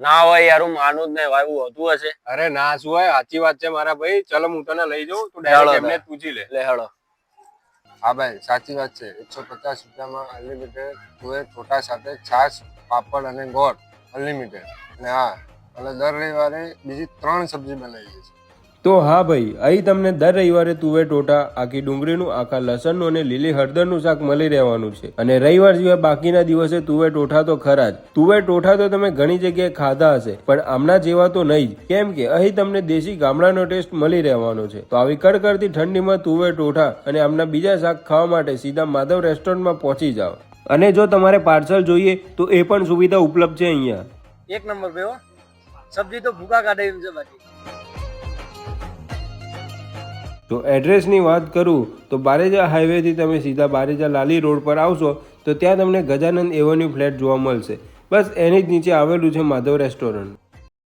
ના હોય યાર હું માનું જ નહીં ભાઈ હોતું હશે. અરે ના શું હોય? સાચી વાત છે મારા ભાઈ. ચલો હું તને લઈ જાઉં તું ડાયરેક્ટ એમને પૂછી લે. લે હળો. હા ભાઈ સાચી વાત છે. એકસો પચાસ રૂપિયામાં અનલિમિટેડ તુએ છોટા સાથે છાશ પાપડ અને ગોળ અનલિમિટેડ અને હા અને દર રવિવારે બીજી ત્રણ સબ્જી બનાવી છીએ. તો હા ભાઈ, અહીં તમને દર રવિવારે તુવેર ટોટા, આખી ડુંગળીનું, આખા લસણનું અને લીલી હળદરનું શાક મળી રહેવાનું છે. અને રવિવાર સિવાય બાકીના દિવસે તુવે ટોઠા તો ખરા જ. તુવેર ટોઠા તો તમે ઘણી જગ્યાએ ખાધા હશે, પણ આમના જેવા તો નહીં. જ કેમ કે અહીં તમને દેશી ગામડાનો ટેસ્ટ મળી રહેવાનો છે. તો આવી કડકડતી ઠંડીમાં તુવેર ટોઠા અને આમના બીજા શાક ખાવા માટે સીધા માધવ રેસ્ટોરન્ટમાં પહોંચી જાઓ. અને જો તમારે પાર્સલ જોઈએ, તો એ પણ સુવિધા ઉપલબ્ધ છે અહીંયા. એક નંબર ભાઈ સબ્જી તો ભૂકા કાઢે એમ છે બાકી. તો એડ્રેસની વાત કરું, તો બારેજા હાઈવેથી તમે સીધા બારેજા લાલી રોડ પર આવશો, તો ત્યાં તમને ગજાનંદ એવન્યુ ફ્લેટ જોવા મળશે. બસ એની જ નીચે આવેલું છે માધવ રેસ્ટોરન્ટ